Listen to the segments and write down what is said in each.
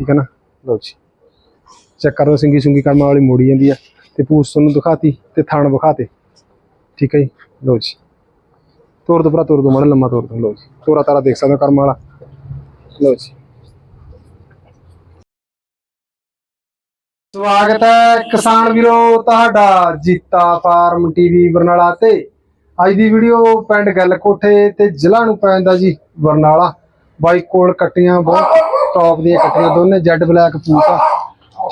ਠੀਕ ਹੈ ਨਾ? ਲਓ ਜੀ। ਚੈੱਕ ਕਰੋ ਸਿੰਗੀ ਸੁੰਗੀ ਕਰਮਾਂ ਵਾਲੀ ਮੋੜੀ ਜਾਂਦੀ ਆ। ਤੇ ਪੂਛ ਤੁਹਾਨੂੰ ਦਿਖਾਤੀ ਤੇ ਥਣ ਵਿਖਾਤੇ। ਠੀਕ ਹੈ ਜੀ? ਲਓ ਜੀ। ਤੋਰ ਦੋ ਭਰਾ, ਤੋਰ ਦੋ, ਮਾੜਾ ਲੰਮਾ ਤੋਰ ਦੋ। ਲਓ ਜੀ। ਤੋਰਾ ਤਾਰਾ ਦੇਖ ਸਕਦੇ ਹੋ ਕਰਮਾਂ ਵਾਲਾ। ਲਓ ਜੀ। ਸਵਾਗਤ ਹੈ ਕਿਸਾਨ ਵੀਰੋ, ਤੁਹਾਡਾ ਜੀਤਾ ਫਾਰਮ ਟੀਵੀ ਬਰਨਾਲਾ ਤੇ। ਅੱਜ ਦੀ ਵੀਡੀਓ ਪਿੰਡ ਗੱਲ ਕੋਠੇ ਤੇ ਜ਼ਿਲ੍ਹਾ ਨੂੰ ਪੈਂਦਾ ਜੀ ਬਰਨਾਲਾ। ਬਾਈ ਕੋਲ ਕੱਟੀਆਂ ਬਹੁਤ ਟੌਪ ਦੀਆਂ ਕੱਟੀਆਂ ਦੋਨੇ ਜੈਡ ਬਲੈਕ ਪੂਸਾ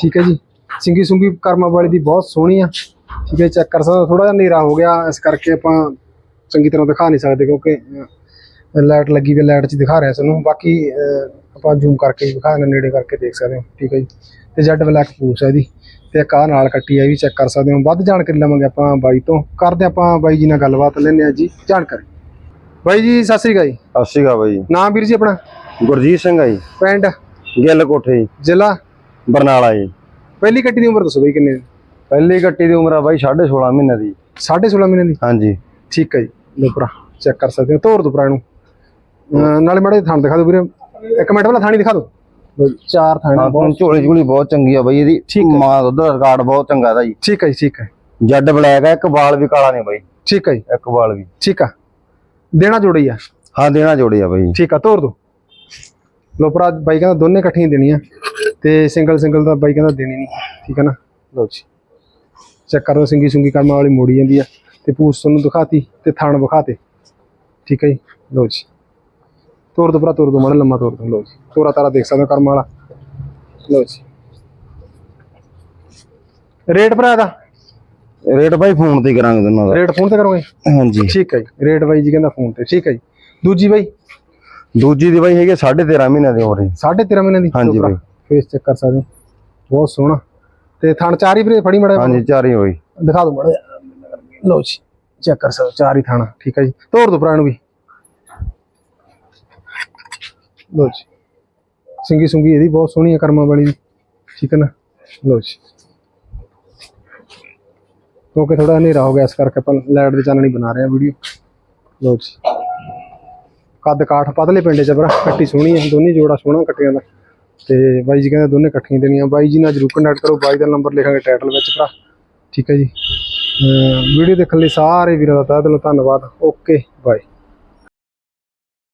ਠੀਕ ਹੈ ਜੀ। ਸਿੰਗੀ ਸੁੰਗੀ ਕਰਮਾ ਵਾਲੀ ਦੀ ਬਹੁਤ ਸੋਹਣੀ ਆ। ਠੀਕ ਹੈ ਚੈੱਕ ਕਰ ਸਕਦੇ ਥੋੜਾ ਜਿਹਾ ਹਨੇਰਾ ਹੋ ਗਿਆ ਇਸ ਕਰਕੇ ਆਪਾਂ ਚੰਗੀ ਤਰ੍ਹਾਂ ਦਿਖਾ ਨਹੀਂ ਸਕਦੇ ਕਿਉਂਕਿ ਲਾਈਟ ਲੱਗੀ ਵੀ ਲਾਈਟ 'ਚ ਦਿਖਾ ਰਿਹਾ ਸਾਨੂੰ। ਬਾਕੀ ਆਪਾਂ ਜ਼ੂਮ ਕਰਕੇ ਦਿਖਾ ਦਿੰਦੇ ਨੇੜੇ ਕਰਕੇ ਦੇਖ ਸਕਦੇ ਹੋ। ਠੀਕ ਹੈ ਜੀ। ਤੇ ਜੈਡ ਬਲੈਕ ਪੂਸ ਹੈ ਇਹਦੀ। ਤੇ ਆਹ ਨਾਲ ਕੱਟੀ ਇਹ ਵੀ ਚੈੱਕ ਕਰ ਸਕਦੇ ਹੋ। ਵੱਧ ਜਾਣਕਾਰੀ ਲਵਾਂਗੇ ਆਪਾਂ ਬਾਈ ਤੋਂ। ਕਰਦੇ ਆਪਾਂ ਬਾਈ ਜੀ ਨਾਲ ਗੱਲਬਾਤ ਲੈਂਦੇ ਆ ਜੀ। ਜਾਣਕਾਰੀ। ਬਾਈ ਜੀ ਸਤਿ ਸ੍ਰੀ ਅਕਾਲ ਜੀ। ਸਤਿ ਸ਼੍ਰੀ ਅਕਾਲ ਬਾਈ ਨਾਮ ਵੀਰ ਜੀ ਆਪਣਾ? ਗੁਰਜੀਤ ਸਿੰਘ ਆ ਜੀ। ਪਿੰਡ? ਗਿੱਲ ਕੋਠੇ ਜੀ। ਜ਼ਿਲ੍ਹਾ? ਬਰਨਾਲਾ ਜੀ। ਪਹਿਲੀ ਕੱਟੀ ਦੀ ਉਮਰ ਦੱਸੋ ਬਾਈ ਕਿੰਨੇ? ਪਹਿਲੀ ਗੱਟੀ ਦੀ ਉਮਰ ਆ ਬਾਈ 16.5 ਮਹੀਨੇ ਦੀ। 16.5 ਮਹੀਨੇ ਦੀ? ਹਾਂਜੀ। ਠੀਕ ਹੈ ਜੀ। ਲੋ ਭਰਾ ਚੈੱਕ ਕਰ ਸਕਦੇ ਹੋ। ਤੋਰ ਦੋ ਭਰਾ ਨੂੰ ਨਾਲੇ ਮਾੜੇ ਥਣ ਦਿਖਾ ਦਿਓ ਵੀਰੇ। ਇੱਕ ਮਿੰਟ ਪਹਿਲਾਂ ਥਾਣੀ ਦਿਖਾ ਦਿਓ। ਚਾਰ ਥਾਣੇ ਬਹੁਤ ਝੋਲੀ ਝੋਲੀ ਬਹੁਤ ਚੰਗੀ ਆ ਬਾਈ ਇਹਦੀ। ਮਾਂ ਦੁੱਧ ਦਾ ਰਿਕਾਰਡ ਬਹੁਤ ਚੰਗਾ ਦਾ ਜੀ। ਠੀਕ ਹੈ ਜੀ ਠੀਕ ਹੈ ਜੱਡ ਬਲੈਕ ਆ ਇੱਕ ਵਾਲ ਵੀ ਕਾਲਾ ਨਹੀਂ ਬਾਈ। ਠੀਕ ਹੈ ਜੀ। ਇੱਕ ਵਾਲ ਵੀ। ਠੀਕ ਆ। ਦੇਣਾ ਜੋੜੀ ਆ। ਹਾਂ ਦੇਣਾ ਜੋੜੀ ਆ ਬਾਈ। ਠੀਕ ਆ ਤੋਰ ਦੋ। ਲੋ ਭਰਾ ਬਾਈ ਕਹਿੰਦਾ ਦੋਨੇ ਇਕੱਠੀਆਂ ਦੇਣੀਆਂ। ਤੇ ਸਿੰਗਲ ਸਿੰਗਲ ਦਾ ਬਾਈ ਕਹਿੰਦਾ ਦੇਣੀ ਨਹੀਂ ਠੀਕ ਹੈ ਨਾ? ਲਓ ਜੀ। ਚੈੱਕ ਕਰੋ ਸਿੰਗੀ ਸੁੰਗੀ ਕਰਮਾਂ ਵਾਲੀ ਮੋੜੀ ਜਾਂਦੀ ਆ। ਤੇ ਪੂਛ ਤੁਹਾਨੂੰ ਦਿਖਾਤੀ ਤੇ ਥਣ ਵਿਖਾਤੇ। ਠੀਕ ਹੈ ਜੀ? ਲਓ ਜੀ। ਤੋਰ ਦੋ ਭਰਾ ਤੋਰ ਦੋ ਮਾੜਾ ਲੰਮਾ ਤੋਰ ਦੋ। ਲਓ ਜੀ। ਤੋਰਾ ਤਾਰਾ ਦੇਖ ਸਕਦੇ ਹੋ ਕਰਮਾਂ ਵਾਲਾ। ਲਓ ਜੀ। ਰੇਟ ਭਰਾ ਦਾ ਰੇਟ ਬਾਈ ਫੋਨ ਤੇ ਕਰਾਂਗੇ ਦੋਨਾਂ ਦਾ। ਰੇਟ ਫੋਨ ਤੇ ਕਰੋਗੇ? ਹਾਂਜੀ। ਠੀਕ ਹੈ ਜੀ। ਰੇਟ ਬਾਈ ਜੀ ਕਹਿੰਦਾ ਫੋਨ ਤੇ। ਠੀਕ ਹੈ ਜੀ। ਦੂਜੀ ਬਾਈ? ਦੂਜੀ ਦੀ ਬਾਈ ਹੈਗੀ 13.5 ਮਹੀਨੇ ਦੀ ਉਮਰ ਜੀ। ਸਾਢੇ 13 ਮਹੀਨੇ ਦੀ? ਹਾਂਜੀ ਬਾਈ। ਫੇਸ ਚੈੱਕ ਕਰ ਸਕਦੇ ਹੋ। ਬਹੁਤ ਸੋਹਣਾ। ਤੇ ਥਣ ਚਾਰ ਹੀ ਵੀਰੇ ਫੜੀ ਮੜਾ ਹਾਂਜੀ ਚਾਰ ਹੀ ਹੋਈ। ਦਿਖਾ ਦੋ ਮੜਾ ਲਓ ਜੀ ਚੈੱਕ ਕਰ ਸਕਦੇ ਹੋ, ਚਾਰ ਹੀ ਥਾਣਾ। ਠੀਕ ਹੈ ਜੀ। ਤੋੜ ਦੋ ਭਰਾ ਨੂੰ ਵੀ। ਲਓ ਜੀ। ਸਿੰਗੀ ਸੁੰਗੀ ਇਹਦੀ ਬਹੁਤ ਸੋਹਣੀ ਹੈ ਕਰਮਾਂ ਵਾਲੀ। ਦੀ। ਠੀਕ ਹੈ ਨਾ? ਲਓ ਜੀ। ਕਿਉਂਕਿ ਥੋੜਾ ਹਨੇਰਾ ਹੋ ਗਿਆ ਇਸ ਕਰਕੇ ਆਪਾਂ ਲਾਈਟ ਦੇ ਚਾਨਣੀ ਬਣਾ ਰਹੇ ਹਾਂ ਵੀਡੀਓ। ਲਓ ਜੀ। ਕੱਦ ਕਾਠ ਪਤਲੇ ਪਿੰਡੇ ਚ ਭਰਾ ਕੱਟੀ ਸੋਹਣੀ ਹੈ ਦੋਨੇ ਜੋੜਾ ਸੋਹਣਾ ਕੱਟੀਆਂ ਦਾ। ਤੇ ਬਾਈ ਜੀ ਕਹਿੰਦੇ ਦੋਨੇ ਇਕੱਠੀਆਂ ਦੇਣੀਆਂ। ਬਾਈ ਜੀ ਨਾਲ ਜਰੂਰ ਕੰਟੈਕਟ ਕਰੋ, ਬਾਈ ਦਾ ਨੰਬਰ ਲਿਖਾਂਗੇ ਟਾਈਟਲ ਵਿੱਚ ਭਰਾ। ਠੀਕ ਹੈ ਜੀ। ਵੀਡੀਓ ਦੇਖਣ ਲਈ ਸਾਰੇ ਵੀਰਾਂ ਦਾ ਤਹਿ ਦਿਲੋਂ ਧੰਨਵਾਦ। Okay, bye.